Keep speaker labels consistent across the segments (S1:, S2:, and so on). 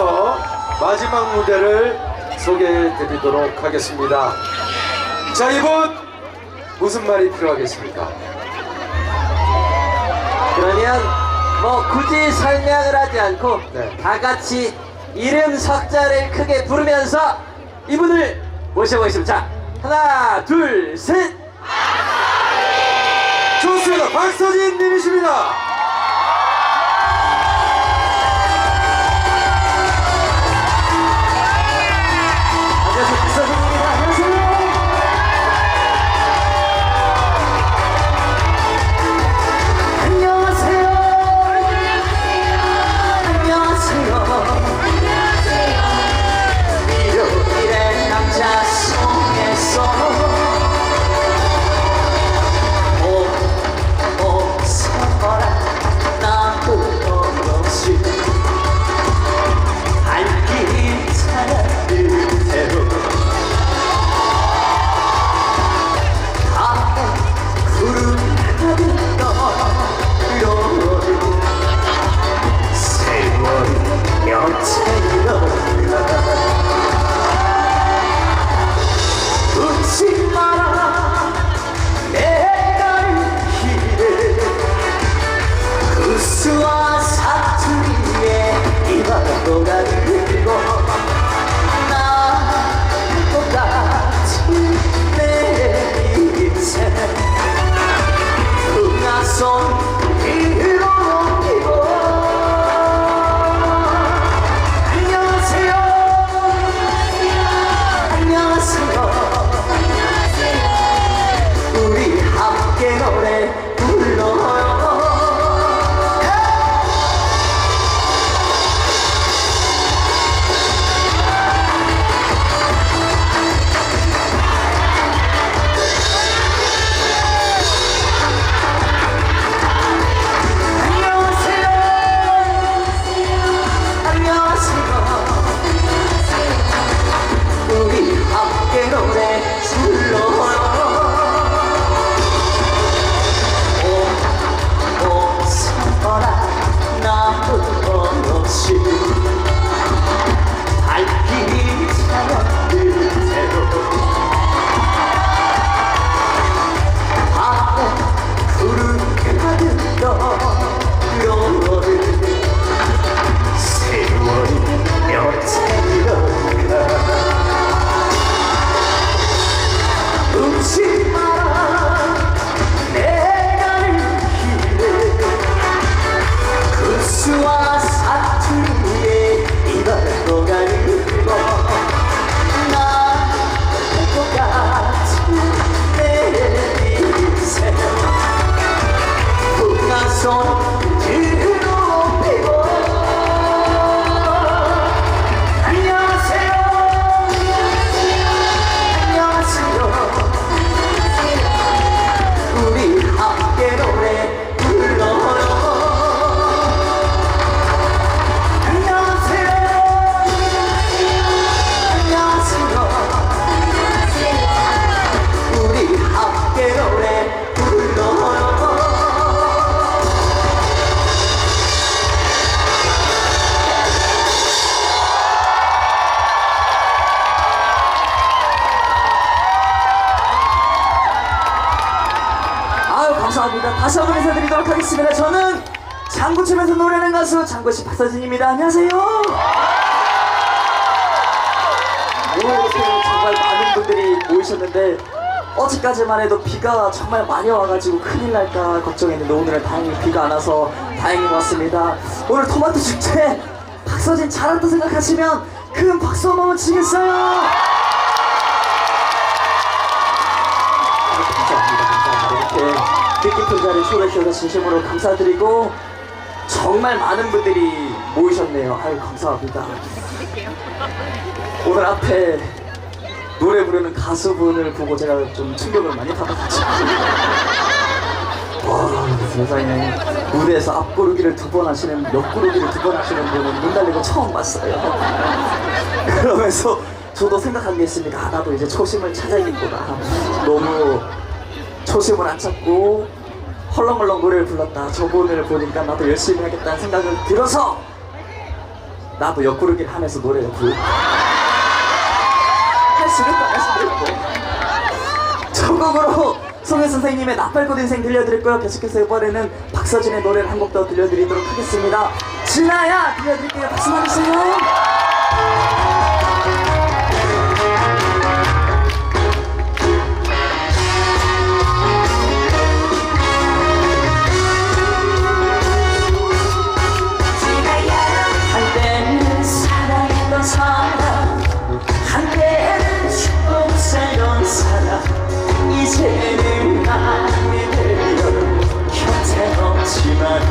S1: 이어서 마지막 무대를 소개해 드리도록 하겠습니다. 자, 이분 무슨 말이 필요하겠습니까?
S2: 그러면 뭐 굳이 설명을 하지 않고
S1: 네.
S2: 다 같이 이름 석자를 크게 부르면서 이분을 모셔보겠습니다. 자, 하나, 둘, 셋.
S1: 좋습니다. 박서진 님이십니다.
S2: 박서진입니다. 안녕하세요. 오늘 이렇게 정말 많은 분들이 모이셨는데 어제까지만 해도 비가 정말 많이 와가지고 큰일 날까 걱정했는데 오늘은 다행히 비가 안 와서 다행인 것 같습니다. 오늘 토마토 축제 박서진 잘한다 생각하시면 큰 박수 한번 치겠어요. 감사합니다. 감사합니다. 이렇게 뜻깊은 자리에 초대해 주셔서 진심으로 감사드리고 정말 많은 분들이 모이셨네요. 아유 감사합니다. 오늘 앞에 노래 부르는 가수분을 보고 제가 좀 충격을 많이 받아가지고 와 세상에 무대에서 앞구르기를 두 번 하시는 옆구르기를 두 번 하시는 분은 눈 달리고 처음 봤어요. 그러면서 저도 생각한 게 있습니다. 아, 나도 이제 초심을 찾아야겠구나. 너무 초심을 안 찾고 헐렁헐렁 노래를 불렀다. 저분을 보니까 나도 열심히 하겠다는 생각을 들어서
S1: 나도 옆구르기를 하면서 노래를 부를 할 수는 할 수도 있고. 전곡으로 송혜 선생님의 나팔꽃 인생 들려드렸고요. 계속해서 이번에는 박서진의 노래를 한 곡 더 들려드리도록 하겠습니다. 진아야 들려드릴게요. 박수 한번 주세요 back.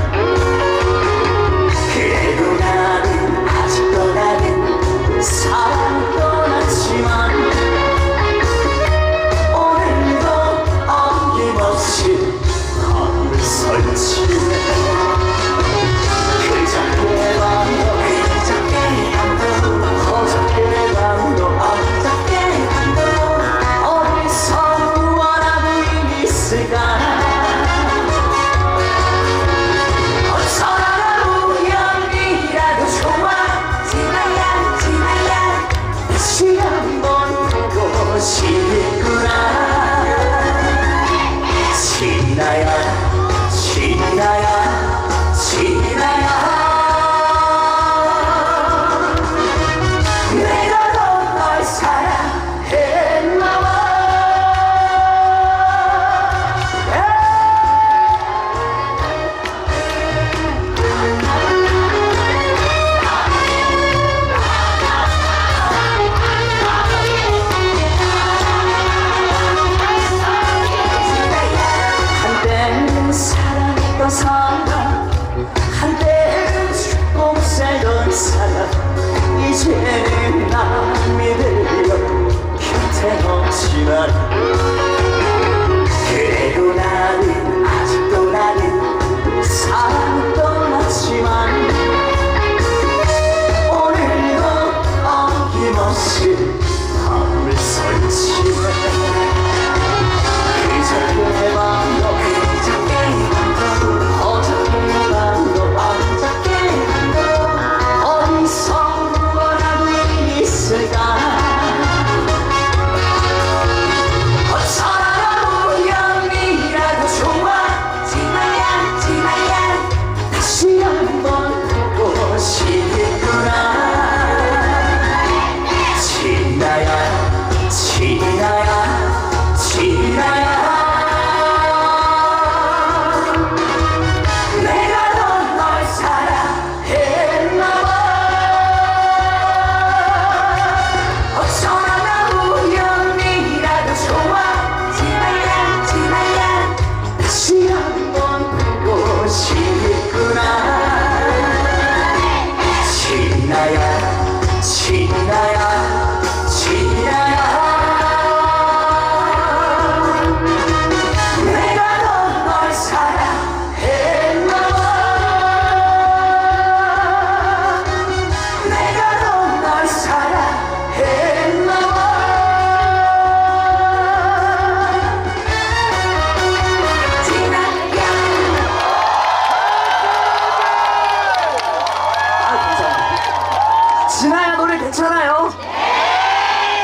S1: 괜찮아요?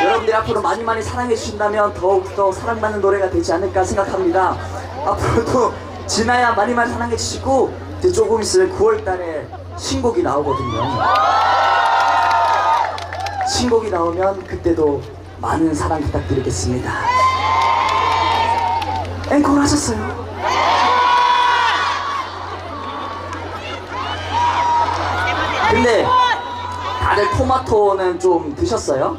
S1: 여러분들이 앞으로 많이 많이 사랑해 주신다면 더욱더 사랑받는 노래가 되지 않을까 생각합니다 앞으로도 진아야 많이 많이 사랑해 주시고 이제 조금 있으면 9월 달에 신곡이 나오거든요 신곡이 나오면 그때도 많은 사랑 부탁드리겠습니다 앵콜 하셨어요? 근데 다들 토마토는 좀 드셨어요?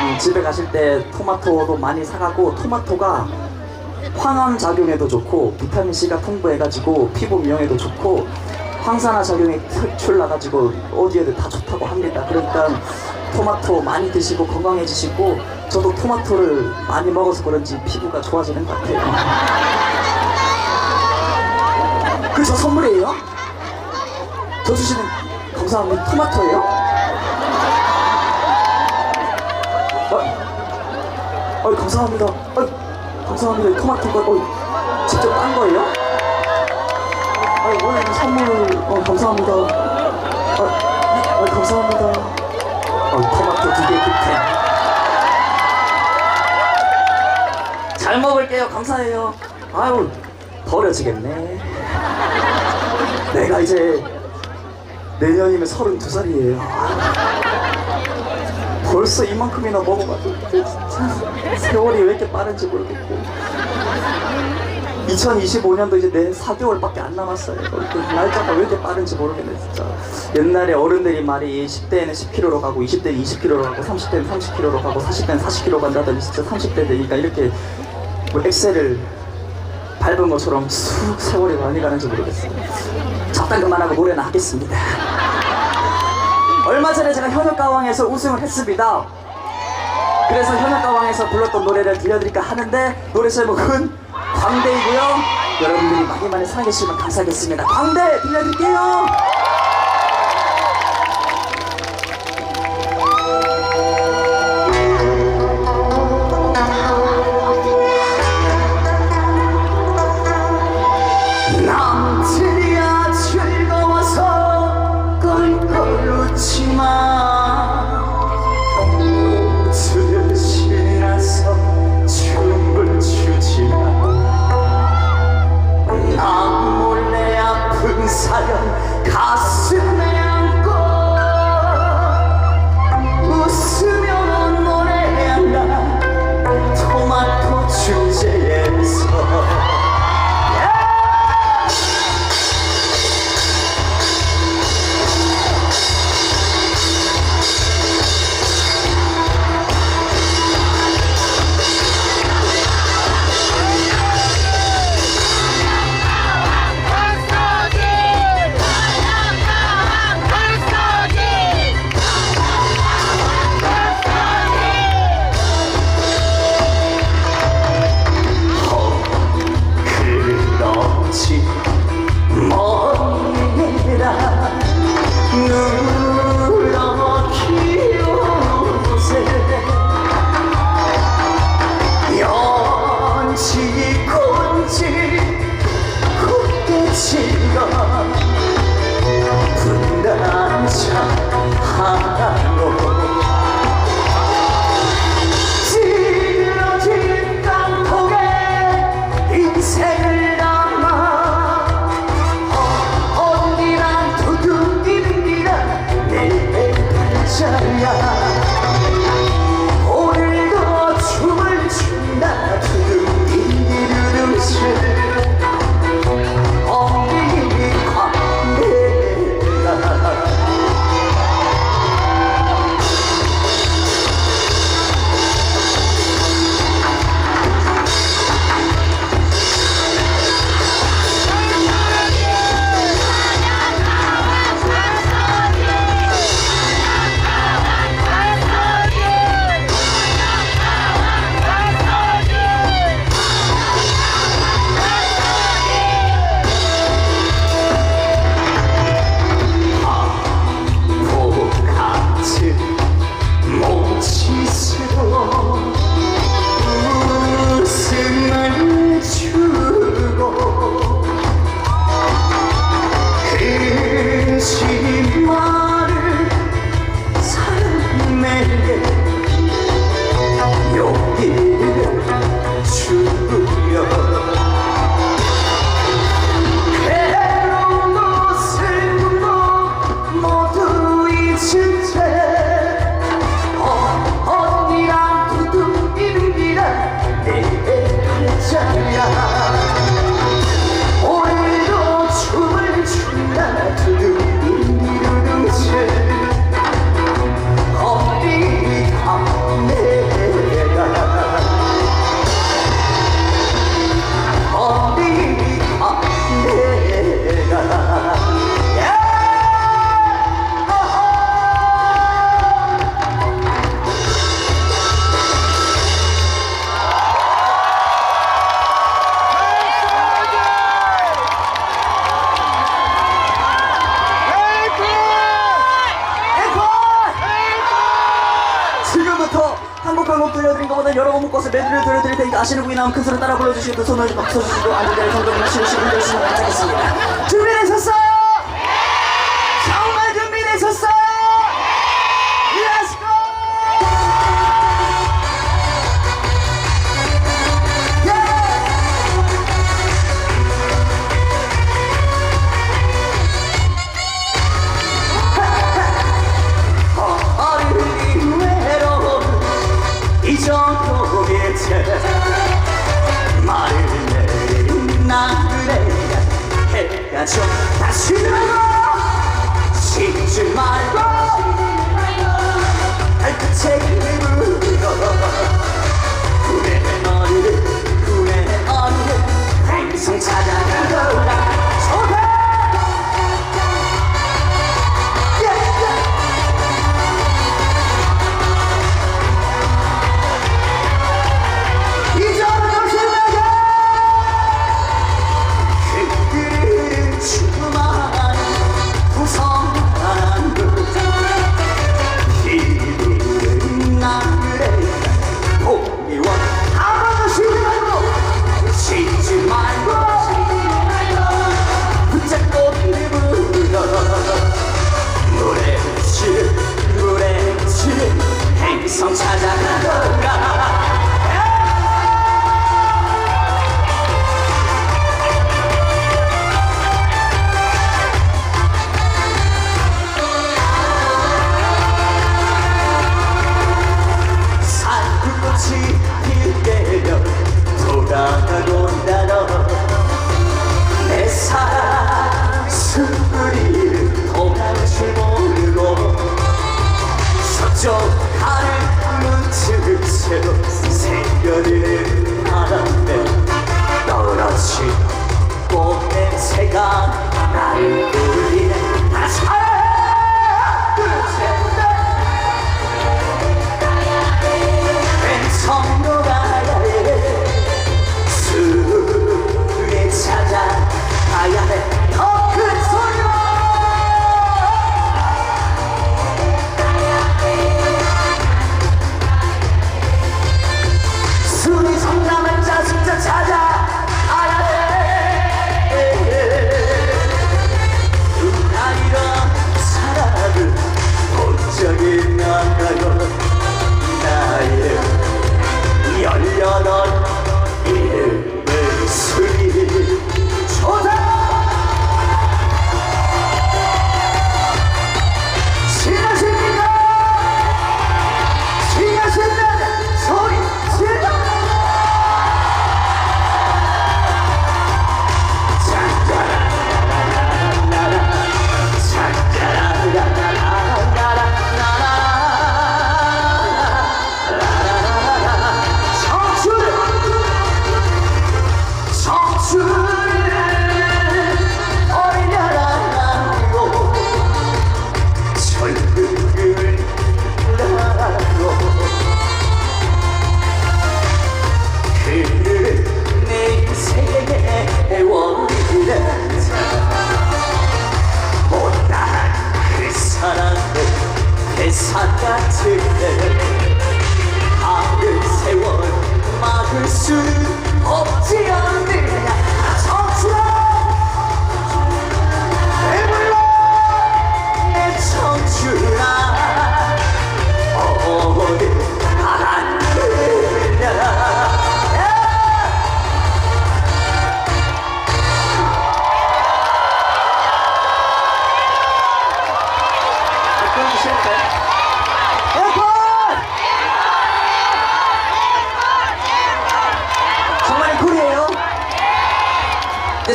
S1: 음, 집에 가실 때 토마토도 많이 사가고 토마토가 황암 작용에도 좋고 비타민 C가 풍부해가지고 피부 미용에도 좋고 황산화 작용이 출나가지고 어디에도 다 좋다고 합니다. 그러니까 토마토 많이 드시고 건강해지시고 저도 토마토를 많이 먹어서 그런지 피부가 좋아지는 것 같아요. 그저 선물이에요? 저 주시는 감사합니다. 토마토예요? 어, 어, 감사합니다. 어, 감사합니다. 이 토마토가 어, 직접 딴 거예요? 아, 오늘 선물 어, 감사합니다. 어, 어, 감사합니다. 어, 토마토 두개 빅텐. 잘 먹을게요. 감사해요. 아유, 버려지겠네. 내가 이제 내년이면 32살이에요. 벌써 이만큼이나 먹어가지고 진짜 세월이 왜 이렇게 빠른지 모르겠고 2025년도 이제 내 4개월밖에 안 남았어요. 그 날짜가 왜 이렇게 빠른지 모르겠네 진짜. 옛날에 어른들이 말이 10대에는 10kg로 가고 20대는 20kg로 가고 30대는 30kg로 가고 40대는 40kg 간다더니 진짜 30대 되니까 이렇게 뭐 엑셀을 밟은 것처럼 쑥 세월이 많이 가는지 모르겠어요. 적당 그만하고 노래나 하겠습니다. 얼마 전에 제가 현역가왕에서 우승을 했습니다. 그래서 현역가왕에서 불렀던 노래를 들려드릴까 하는데 노래 제목은 광대이고요. 여러분들이 많이 많이 사랑해 주시면 감사하겠습니다. 광대 들려드릴게요. 묶어서 메들리를 들려드릴 테니까 아시는 분이 나오면 큰 소리 따라 불러주시고 두 손을 박수 주시고 안전대를 하시고 분들 있으면 감사하겠습니다 준비되셨어요?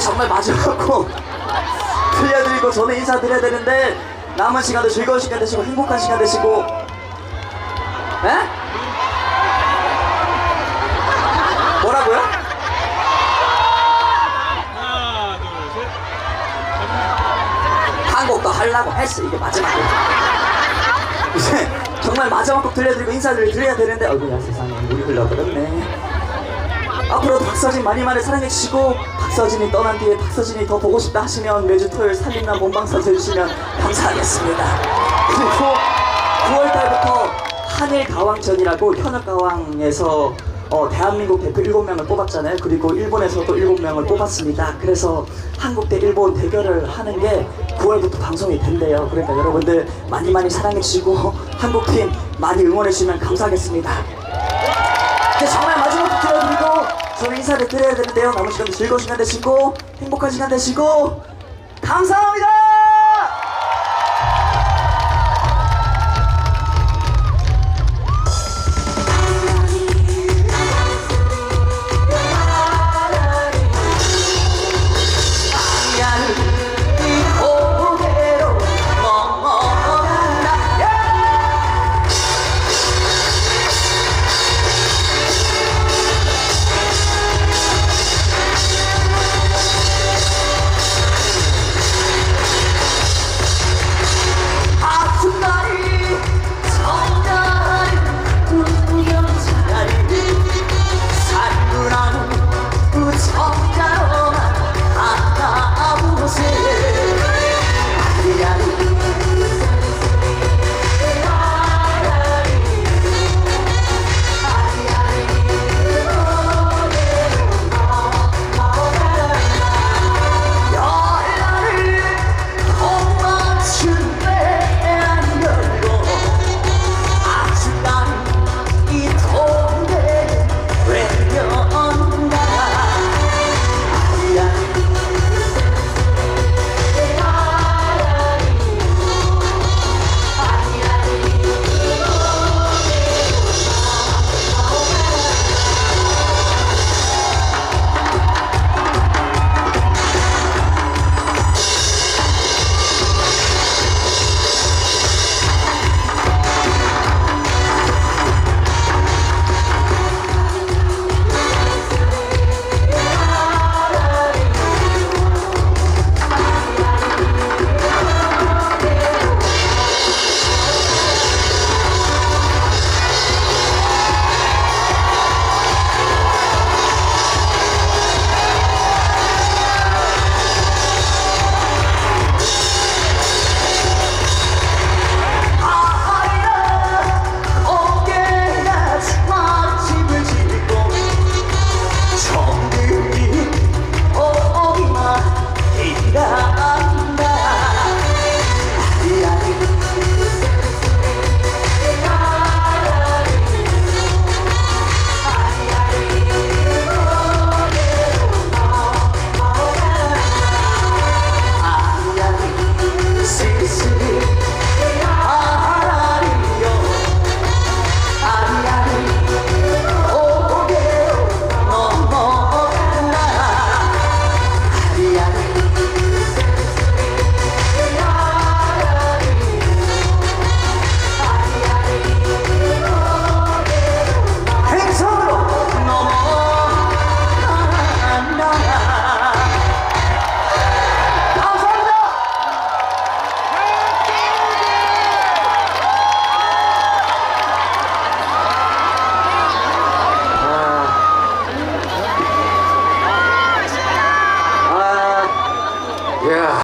S1: 정말 마지막으로 들려드리고 저는 인사드려야 되는데 남은 시간도 즐거운 시간 되시고 행복한 시간 되시고 에? 뭐라고요?
S3: 둘, 셋.
S1: 한곡 더 하려고 했어 이게 마지막 곡 이제 정말 마지막 곡 들려드리고 인사를 드려야 되는데 어이구야 세상에 물이 흘러버렸네 앞으로도 박서진 많이 많이 사랑해주시고 박서진이 떠난 뒤에 박서진이 더 보고 싶다 하시면 매주 토요일 살림남 본방사 들으시면 감사하겠습니다 그리고 9월달부터 한일 가왕전이라고 현역가왕에서 어, 대한민국 대표 7명을 뽑았잖아요. 그리고 일본에서도 7명을 뽑았습니다. 그래서 한국 대 일본 대결을 하는 게 9월부터 방송이 된대요. 그러니까 여러분들 많이 많이 사랑해주시고 한국팀 많이 응원해주시면 감사하겠습니다. 정말 저는 인사를 드려야 되는데요. 남은 시간도 즐거운 시간 되시고 행복한 시간 되시고 감사합니다.